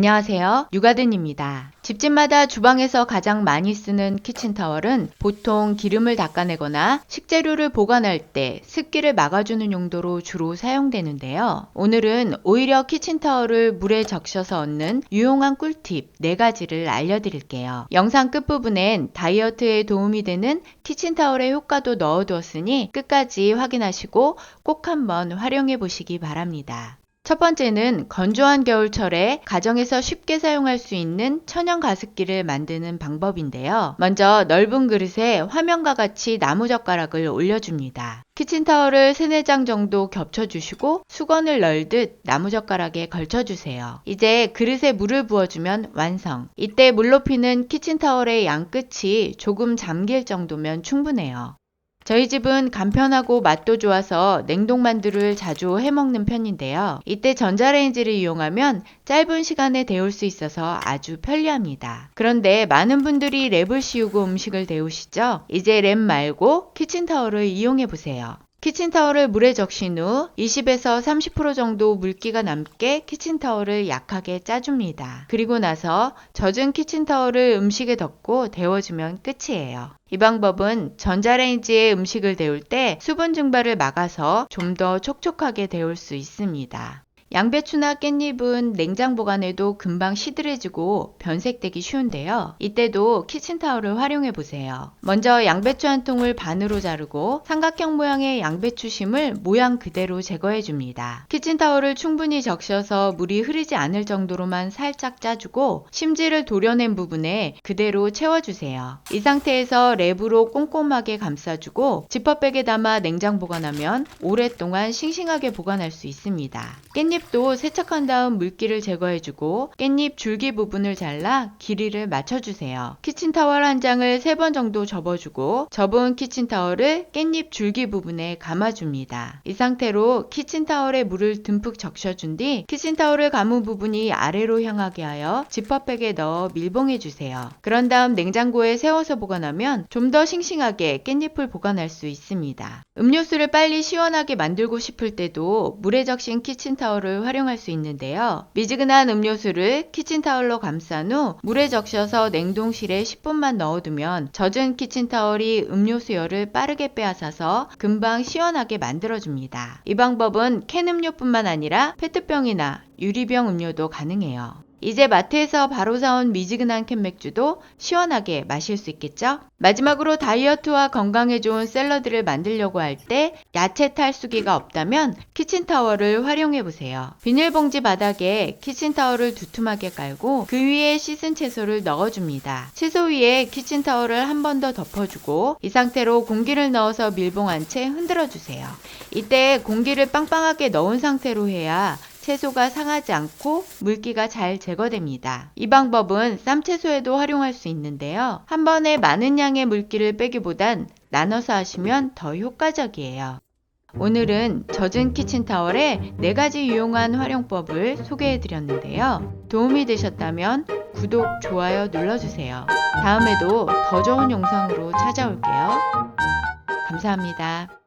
안녕하세요. 유가든입니다. 집집마다 주방에서 가장 많이 쓰는 키친타월은 보통 기름을 닦아내거나 식재료를 보관할 때 습기를 막아주는 용도로 주로 사용되는데요. 오늘은 오히려 키친타월을 물에 적셔서 얻는 유용한 꿀팁 4가지를 알려드릴게요. 영상 끝부분엔 다이어트에 도움이 되는 키친타월의 효과도 넣어두었으니 끝까지 확인하시고 꼭 한번 활용해 보시기 바랍니다. 첫 번째는 건조한 겨울철에 가정에서 쉽게 사용할 수 있는 천연 가습기를 만드는 방법인데요. 먼저 넓은 그릇에 화면과 같이 나무젓가락을 올려줍니다. 키친타월을 3, 4장 정도 겹쳐주시고 수건을 널듯 나무젓가락에 걸쳐주세요. 이제 그릇에 물을 부어주면 완성. 이때 물 높이는 키친타월의 양 끝이 조금 잠길 정도면 충분해요. 저희 집은 간편하고 맛도 좋아서 냉동만두를 자주 해먹는 편인데요. 이때 전자레인지를 이용하면 짧은 시간에 데울 수 있어서 아주 편리합니다. 그런데 많은 분들이 랩을 씌우고 음식을 데우시죠? 이제 랩 말고 키친타월을 이용해 보세요. 키친타월을 물에 적신 후 20에서 30% 정도 물기가 남게 키친타월을 약하게 짜줍니다. 그리고 나서 젖은 키친타월을 음식에 덮고 데워주면 끝이에요. 이 방법은 전자레인지에 음식을 데울 때 수분 증발을 막아서 좀 더 촉촉하게 데울 수 있습니다. 양배추나 깻잎은 냉장 보관해도 금방 시들해지고 변색되기 쉬운데요. 이때도 키친타월을 활용해 보세요. 먼저 양배추 한 통을 반으로 자르고 삼각형 모양의 양배추심을 모양 그대로 제거해 줍니다. 키친타월을 충분히 적셔서 물이 흐르지 않을 정도로만 살짝 짜주고 심지를 도려낸 부분에 그대로 채워주세요. 이 상태에서 랩으로 꼼꼼하게 감싸주고 지퍼백에 담아 냉장 보관하면 오랫동안 싱싱하게 보관할 수 있습니다. 깻잎 도 세척한 다음 물기를 제거해주고 깻잎 줄기 부분을 잘라 길이를 맞춰주세요. 키친타월 한 장을 3번 정도 접어주고 접은 키친타월을 깻잎 줄기 부분에 감아줍니다. 이 상태로 키친타월에 물을 듬뿍 적셔준 뒤 키친타월을 감은 부분이 아래로 향하게 하여 지퍼백에 넣어 밀봉해주세요. 그런 다음 냉장고에 세워서 보관하면 좀 더 싱싱하게 깻잎을 보관할 수 있습니다. 음료수를 빨리 시원하게 만들고 싶을 때도 물에 적신 키친타월을 활용할 수 있는데요. 미지근한 음료수를 키친타월로 감싼 후 물에 적셔서 냉동실에 10분만 넣어두면 젖은 키친타월이 음료수 열을 빠르게 빼앗아서 금방 시원하게 만들어줍니다. 이 방법은 캔 음료뿐만 아니라 페트병이나 유리병 음료도 가능해요. 이제 마트에서 바로 사온 미지근한 캔맥주도 시원하게 마실 수 있겠죠? 마지막으로 다이어트와 건강에 좋은 샐러드를 만들려고 할 때 야채 탈수기가 없다면 키친타월을 활용해 보세요. 비닐봉지 바닥에 키친타월을 두툼하게 깔고 그 위에 씻은 채소를 넣어줍니다. 채소 위에 키친타월을 한 번 더 덮어주고 이 상태로 공기를 넣어서 밀봉한 채 흔들어 주세요. 이때 공기를 빵빵하게 넣은 상태로 해야 채소가 상하지 않고 물기가 잘 제거됩니다. 이 방법은 쌈채소에도 활용할 수 있는데요. 한 번에 많은 양의 물기를 빼기보단 나눠서 하시면 더 효과적이에요. 오늘은 젖은 키친타월의 4가지 유용한 활용법을 소개해 드렸는데요. 도움이 되셨다면 구독, 좋아요 눌러주세요. 다음에도 더 좋은 영상으로 찾아올게요. 감사합니다.